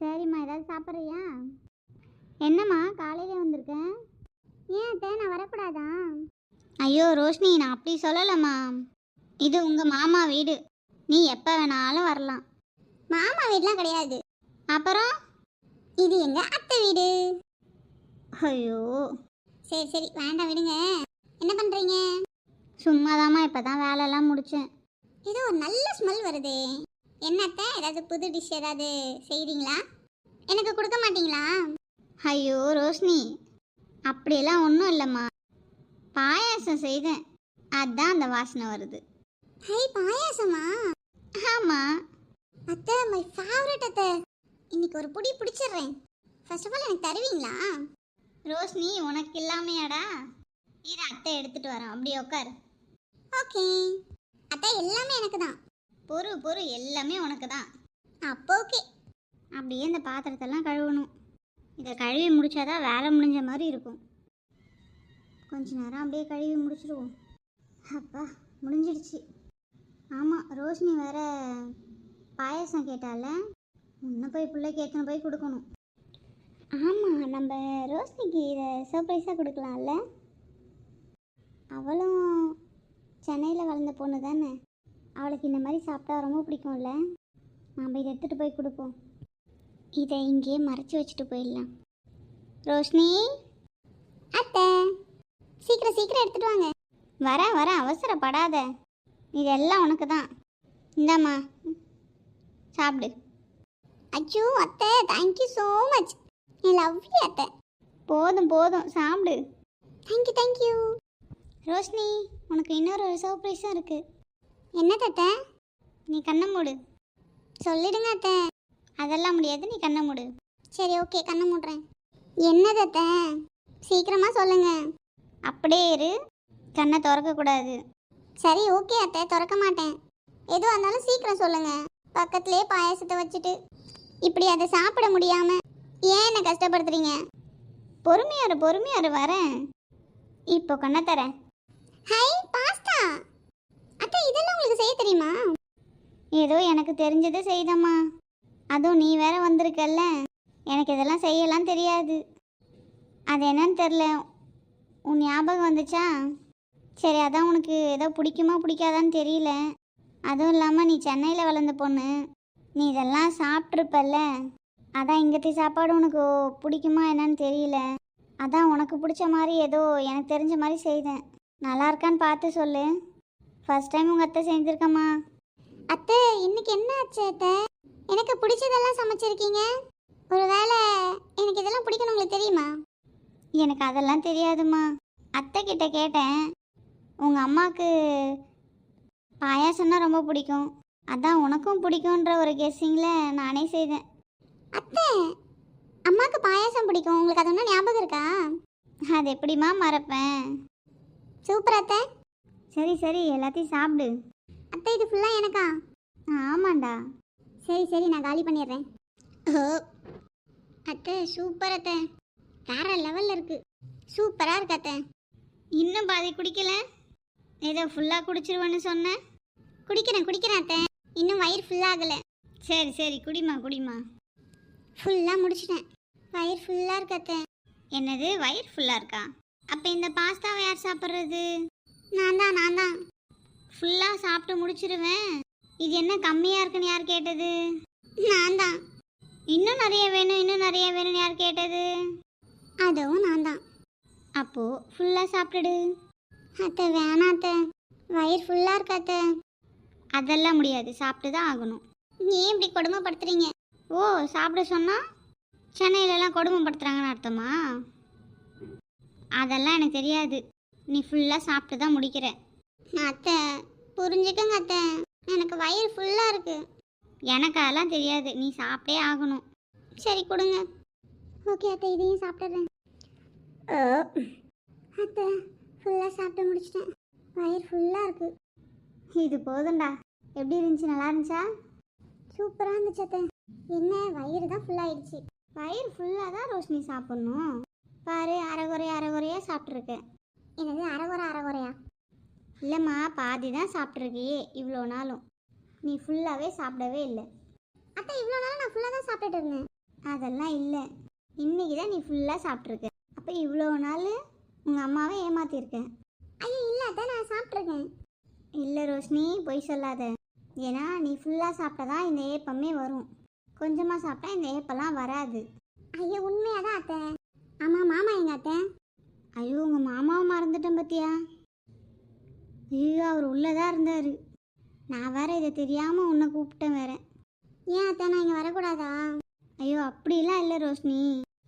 சரிம்மா ஏதாவது சாப்பிட்றியா? என்னம்மா காலையிலே வந்திருக்கேன் ஏன் அத்தை நான் வரக்கூடாதா? ஐயோ ரோஷினி நான் அப்படி சொல்லலம்மா. இது உங்கள் மாமா வீடு. நீ எப்போ வேணாலும் வரலாம். மாமா வீடுலாம் கிடையாது. அப்புறம்? இது எங்க அத்தை வீடு. ஐயோ. சரி சரி வேண்டாம் விடுங்க. என்ன பண்றீங்க? சும்மாதாம்மா இப்பதான் வேலையெல்லாம் முடிச்சேன். ஏதோ ஒரு நல்ல ஸ்மெல் வருதே. என்னத்த? ஏதாவது புது டிஷ் ஏதாவது செய்றீங்களா? எனக்கு கொடுக்க மாட்டீங்களா? ஐயோ ரோஷினி அப்படியெல்லாம் ஒன்றும் இல்லைம்மா. பாயாசம் செய்தேன். அதான் அந்த வாசனை வருது. ஹை பாயாசமா? ஆமாம் அத்தை மை ஃபேவரட் அத்தை. இன்னைக்கு ஒரு புடி பிடிச்சிடுறேன். ஃபர்ஸ்ட் ஆஃப் ஆல் எனக்கு தருவீங்களா? ரோஷினி உனக்கு இல்லாமையாடா? இரு அத்தை எடுத்துட்டு வரேன் அப்படியே உட்காரு ஓகே அத்தை எல்லாமே எனக்கு தான். பொறு பொறு எல்லாமே உனக்கு தான் அப்போ ஓகே அப்படியே இந்த பாத்திரத்தெல்லாம் கழுவணும். இதை கழுவி முடிச்சாதான் வேலை முடிஞ்ச மாதிரி இருக்கும். கொஞ்ச நேரம் அப்படியே கழுவி முடிச்சிடுவோம் அப்பா முடிஞ்சிடுச்சு. ஆமாம் ரோஷினி வேற பாயாசம் கேட்டால இன்னும் போய் பிள்ளைக்கு எத்தனை போய் கொடுக்கணும். ஆமாம் நம்ம ரோஷினிக்கு இதை சர்ப்ரைஸாக கொடுக்கலாம்ல. அவளும் சென்னையில் வளர்ந்த பொண்ணு தானே. அவளுக்கு இந்த மாதிரி சாப்பிட்டா ரொம்ப பிடிக்கும்ல? நாம் இதை எடுத்துகிட்டு போய் கொடுப்போம். இதை இங்கேயே மறைச்சி வச்சுட்டு போயிடலாம். ரோஷினி? அத்தை சீக்கிரம் சீக்கிரம் எடுத்துகிட்டு வாங்க. வர வர அவசரப்படாத. இதெல்லாம் உனக்கு தான் இந்தாம்மா சாப்பிடு. அச்சோ அத்தை thank you so much I love you அத்தை. போதும் போதும் சாப்பிடு. தேங்க்யூ தேங்க்யூ ரோஷினி உனக்கு இன்னொரு சர்ப்ரைஸும் இருக்குது என்ன தத்தை? நீ கண்ணை மூடு. சொல்லிடுங்க அத்தை. அதெல்லாம் முடியாது நீ கண்ணை மூடு. சரி ஓகே கண்ணை மூடுறேன். என்ன தத்தை? சீக்கிரமாக சொல்லுங்க. அப்படியே இரு. கண்ணை திறக்கக்கூடாது சரி ஓகே அத்தை திறக்க மாட்டேன். எதுவாக இருந்தாலும் சீக்கிரம் சொல்லுங்க. பக்கத்துலேயே பாயாசத்தை வச்சுட்டு. இப்படி அதை சாப்பிட முடியாமல் ஏன் என்னை கஷ்டப்படுத்துறீங்க? பொறுமையாரு பொறுமையாரு வரேன். இப்போ கண்ணை தரேன். ஹை இதெல்லாம் செய்ய தெரியுமா? ஏதோ எனக்கு தெரிஞ்சதை செய்தம்மா. அதுவும் நீ வேற வந்திருக்கல்ல. எனக்கு இதெல்லாம் செய்யலாம் தெரியாது. அது என்னன்னு தெரில. உன் ஞாபகம் வந்துச்சா? சரி அதான் உனக்கு ஏதோ பிடிக்குமா பிடிக்காதான்னு தெரியல. அதுவும் இல்லாமல் நீ சென்னையில் வளர்ந்த பொண்ணு. நீ இதெல்லாம் சாப்பிட்ருப்பல்ல அதான் இங்கத்தி சாப்பாடு உனக்கு பிடிக்குமா என்னன்னு தெரியல. அதான் உனக்கு பிடிச்ச மாதிரி ஏதோ எனக்கு தெரிஞ்ச மாதிரி செய்தேன். நல்லா இருக்கான்னு பார்த்து சொல்லு. ஃபர்ஸ்ட் டைம் உங்கள் அத்தை செஞ்சுருக்கம்மா. அத்தை இன்னைக்கு என்ன ஆச்சு அத்தை? எனக்கு பிடிச்சதெல்லாம் சமைச்சிருக்கீங்க? ஒருவேளை எனக்கு இதெல்லாம் பிடிக்கணும் உங்களுக்கு தெரியுமா? எனக்கு அதெல்லாம் தெரியாதும்மா. அத்தை கிட்ட கேட்டேன். உங்கள் அம்மாவுக்கு பாயாசம்னா ரொம்ப பிடிக்கும். அதான் உனக்கும் பிடிக்குன்ற ஒரு கெஸ்ஸிங்கில் நானே செய்தேன். அத்தை அம்மாவுக்கு பாயாசம் பிடிக்கும். உங்களுக்கு அது ஒன்றும் ஞாபகம் இருக்கா? அது எப்படிம்மா மறப்பேன். சூப்பர் அத்தை. சரி சரி எல்லாத்தையும் சாப்பிடு. அத்தை இது ஃபுல்லாக எனக்கா? ஆமாண்டா. சரி சரி நான் காலி பண்ணிடுறேன். ஓ. அத்தை சூப்பர் அத்தை. வேற லெவலில் இருக்கு. சூப்பராக இருக்கு அத்தை. இன்னும் பாதி குடிக்கல? ஏதோ ஃபுல்லாக குடிச்சிருவேன்னு சொன்னேன் குடிக்கிறேன் குடிக்கிறேன் அத்தை. இன்னும் வயிறு ஃபுல்லாகலை சரி சரி குடிமா குடிமா ஃபுல்லாக முடிச்சிட்டேன். வயிறு ஃபுல்லாக இருக்கு அத்தை. என்னது வயிறு ஃபுல்லாக இருக்கா? அப்போ இந்த பாஸ்தாவை யார் சாப்பிட்றது? நான் தான் நான் தான் ஃபுல்லாக சாப்பிட்டு முடிச்சிருவேன். இது என்ன கம்மியாக இருக்குன்னு யார் கேட்டது? நான் தான் இன்னும் நிறைய வேணும் இன்னும் நிறைய வேணும்னு யார் கேட்டது? அதுவும் நான் தான் அப்போது ஃபுல்லாக சாப்பிட்டுடு அத்தை வேணாம் அத்தை. வயிறு ஃபுல்லாக இருக்கு அத்தை. அதெல்லாம் முடியாது சாப்பிட்டு தான் ஆகணும். ஏன் இப்படி கொடுமைப்படுத்துறீங்க? ஓ சாப்பிட சொன்னால் சென்னையிலலாம் கொடுமைப்படுத்துகிறாங்கன்னு அர்த்தமா? அதெல்லாம் எனக்கு தெரியாது. நீ ஃபுல்லாக சாப்பிட்டு தான் முடிக்கிற. அத்தை புரிஞ்சுக்கங்க அத்தை. எனக்கு வயிறு ஃபுல்லாக இருக்குது எனக்கு அதெல்லாம் தெரியாது. நீ சாப்பிட்டே ஆகணும். சரி கொடுங்க. ஓகே அத்தை இதையும் சாப்பிட்றேன் அத்தை ஃபுல்லாக சாப்பிட்டு முடிச்சிட்டேன். வயிறு ஃபுல்லாக இருக்குது இது போதும்டா. எப்படி இருந்துச்சு? நல்லா இருந்துச்சா? சூப்பராக இருந்துச்சு அத்தை. என்ன வயிறு தான் ஃபுல்லாகிடுச்சு வயிறு ஃபுல்லாக தான் ரோஷினி சாப்பிட்ணும். பாரு அரை அரைகுறையாக சாப்பிட்ருக்கேன் என்னது அரைகுறை அரைகுறையா இல்லைம்மா பாதி தான் சாப்பிட்ருக்கியே இவ்வளோ நாளும். நீ ஃபுல்லாகவே சாப்பிடவே இல்லை. அத்தை இவ்வளோ நாளும் நான் ஃபுல்லாக தான் சாப்பிட்டுட்டு இருந்தேன். அதெல்லாம் இல்லை. இன்னைக்கு தான் நீ ஃபுல்லாக சாப்பிட்ருக்க அப்போ இவ்வளோ நாள் உங்கள் அம்மாவை ஏமாற்றிருக்கேன் ஐயோ இல்லை அதான் நான் சாப்பிட்ருக்கேன் இல்லை ரோஷினி பொய் சொல்லாத. ஏன்னா நீ ஃபுல்லாக சாப்பிட்டா தான் இந்த ஏப்பமே வரும். கொஞ்சமாக சாப்பிட்டா இந்த ஏப்பெல்லாம் வராது. ஐயோ உண்மையாக தான் அத்தை. ஆமாம் மாமா எங்கள் அத்தை? ஐயோ உங்கள் மாமாவை மறந்துட்டேன் பத்தியா? ஐயோ அவர் உள்ளதாக இருந்தார். நான் வேற இதை தெரியாமல் உன்னை கூப்பிட்டேன் வேற. ஏன் அத்தை நான் இங்கே வரக்கூடாதா? ஐயோ அப்படிலாம் இல்லை ரோஷினி.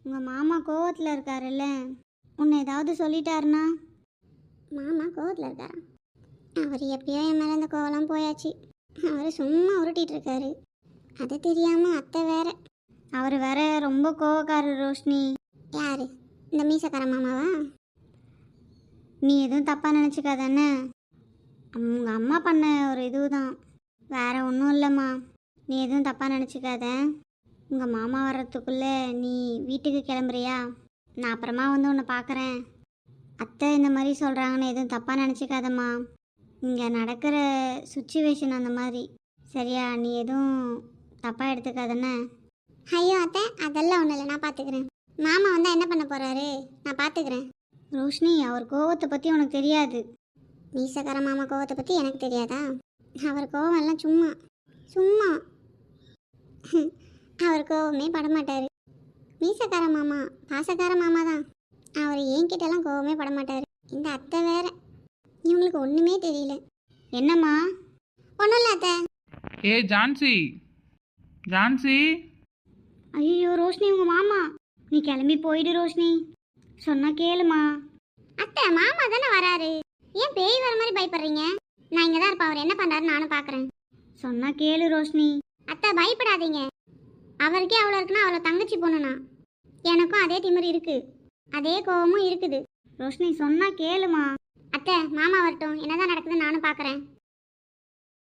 உங்கள் மாமா கோவத்தில் இருக்காருல்ல. உன்னை ஏதாவது சொல்லிட்டாருனா மாமா கோவத்தில் இருக்காரா? அவர் எப்பயோ என் மேலே அந்த கோவலாம் போயாச்சு. அவர் சும்மா உருட்டிகிட்டு இருக்காரு. அது தெரியாமல் அத்தை வேற. அவர் வேற ரொம்ப கோவக்காரர் ரோஷினி. யாரு? இந்த மீசக்கார மாமாவா? நீ எதுவும் தப்பாக நினச்சிக்காதானே உங்கள் அம்மா பண்ண ஒரு இது தான் வேறு ஒன்றும் இல்லைம்மா. நீ எதுவும் தப்பாக நினச்சிக்காத. உங்கள் மாமா வர்றதுக்குள்ளே நீ வீட்டுக்கு கிளம்புறியா? நான் அப்புறமா வந்து உன்னை பார்க்குறேன் அத்தை இந்த மாதிரி சொல்கிறாங்கன்னு எதுவும் தப்பாக நினச்சிக்காதம்மா. இங்கே நடக்கிற சுச்சுவேஷன் அந்த மாதிரி. சரியா? நீ எதுவும் தப்பாக எடுத்துக்காதண்ணே. ஐயோ அத்தை அதெல்லாம் ஒன்றும் இல்லை. நான் பார்த்துக்கிறேன் மாமா வந்தால் என்ன பண்ண போகிறாரு நான் பார்த்துக்கிறேன் ரோஷினி அவர் கோவத்தை பற்றி உனக்கு தெரியாது. மீசக்கார மாமா கோவத்தை பற்றி எனக்கு தெரியாதா? அவர் கோவம் எல்லாம் சும்மா சும்மா. அவர் கோவமே படமாட்டார். மீசக்கார மாமா பாசக்கார மாமா தான். அவர் என்கிட்டலாம் கோவமே படமாட்டார். இந்த அத்தை வேற. இவங்களுக்கு ஒன்றுமே தெரியல. என்னம்மா? ஒன்றும் இல்லை அத்தை. ஏ ஜான்சி. ஜான்சி. ஐயோ ரோஷினி உங்கள் மாமா. நீ கிளம்பி போயிடு ரோஷினி. சொன்னா கேளுமா. அத்தை மாமா தானே வராரு. ஏன் பேய் வர மாதிரி பயப்படுறீங்க? நான் இங்கே தான் இருப்பேன். அவர் என்ன பண்ணுறாரு நானும் பார்க்குறேன் சொன்னா கேளு ரோஷினி. அத்தை பயப்படாதீங்க. அவருக்கே அவ்வளோ இருக்குன்னா அவ்வளோ தங்கச்சி பொண்ணுனா. எனக்கும் அதே திமிரு இருக்கு. அதே கோவமும் இருக்குது. ரோஷினி சொன்னா கேளுமா. அத்தை மாமா வரட்டும். என்னதான் நடக்குதுன்னு நானும் பார்க்குறேன்